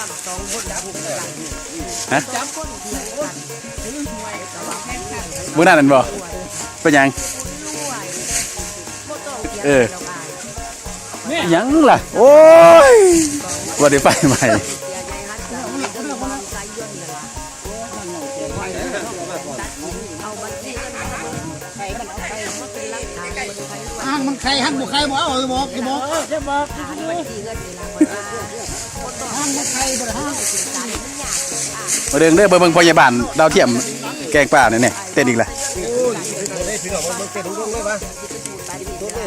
ปั๊มสองคนจับคนกันฮะจับคนเถียงกันถึงหวยแต่ว่าแม่งกันมื้อนั้นนั่นบ่เป็นหยังรวยบ่ต้องเถียงเออแล้วกันหยังล่ะ โอ้ยว่าได้ไปใหม่ หลักฐานมันใครรวยอ่างมันใครหันบุใครบ่เอาไอ้บอกไอ้บอกฐานบัญชีเงินนี่ล่ะมันว่าคนต้องห้างมันใครบ่ได้ห้างสินการมันยากอะมาเรื่องเด้อเบิ่งเบิ่งพยาบาลดาวเทียมแกงป่าเนี่ยๆเต้นอีกละได้พี่น้องมันเป็นรุ่งเลยป่ะ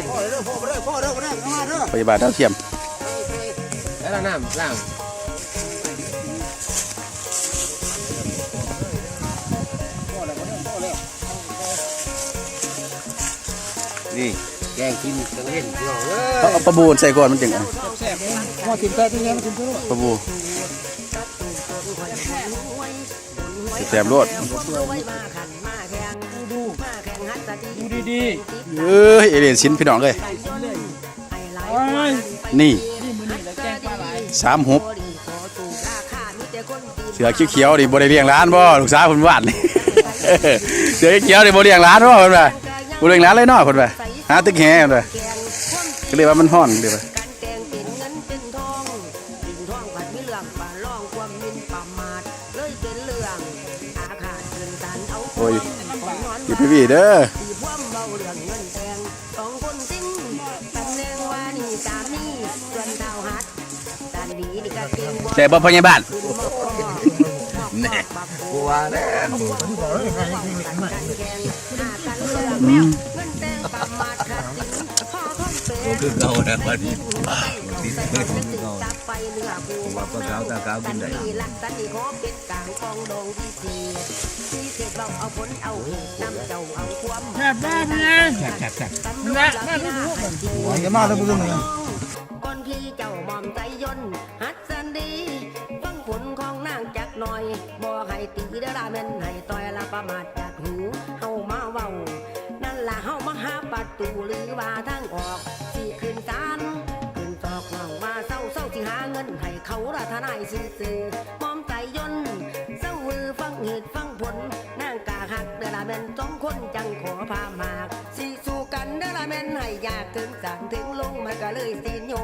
พ่อเด้อพ่อเด้อพ่อเด้อพ่อเด้อมาเด้อพยาบาลดาวเทียมแล้วน้ำล้า นี่แกงกินกังเล่นพี่น้องเอ้เอาเอาปลาบูใส่ก่อนมันจังเอาแซ่บพ่อกินแซ่บที่นี่มันกินเท่าไหร่ปลาบูแซ่บรสดูดีเอ้ยเอเลียนสินพี่น้องเอ้ยนี่สามหุบเสือเขียวๆนี่บ่ได้เลี้ยงร้านบ่ลูกสาวเพิ่นว่านี่เสือเขียวๆนี่บ่เลี้ยงร้านบ่เพิ่นว่าบ่เลี้ยงร้านเลยเนาะเพิ่นว่า หาตึกแหเพิ่นว่าก็เลยว่ามันฮ้อนเด้อว่าการแกงเป็นเงินเป็นทองดินทองผัดมีเรื่องป่าล่องความมินประมาทเลยเป็นเรื่องอาขาดเกินสันเอาโอ้ยของนอนพี่พี่เด้อตีพวมเบาเรื่องเงินแพงสองคนสิ้นตำแหน่งว่านี่สามีส่วนเท้าหัดด้านดีนี่ก็เก่งบ่แต่บ่พยาบาลแน่กลัวแน่ คือเก่าแล้ววันนี้ติดเลยคือเก่าว่าปลาขาวตาขาวกินได้ลักษณะขอเป็นกลางกองดงที่สี่ที่เสร็จเราเอาผลเอาเหตุนำเจ้าเอาความแซ่บแซ่บไงแซ่บแซ่บแซ่บตำรวจะพินาให้ดีอย่ามาเลยมึงเลยก่อนที่เจ้าหม่อมใจยนหัดสันดีฟังผลของนางจักหน่อยบ่ให้ตีเดอละแม่นให้ต่อยละประมาทจากหูเฮามาเว้า ล่ะเฮามาหาประตูหรือว่าทางออกสิขึ้นศาลขึ้นตอกเงาว่าเศร้าเศร้าสิหาเงินให้เขาละทนายซื่อซื่อๆมอมใจยนเศร้ามือฟังเหตุฟังผลนางกาหักเดละแมนสองคนจังขอพามากสิสู้กันเดละแมนให้ยากถึงสานถึงลงมันก็เลยสินโย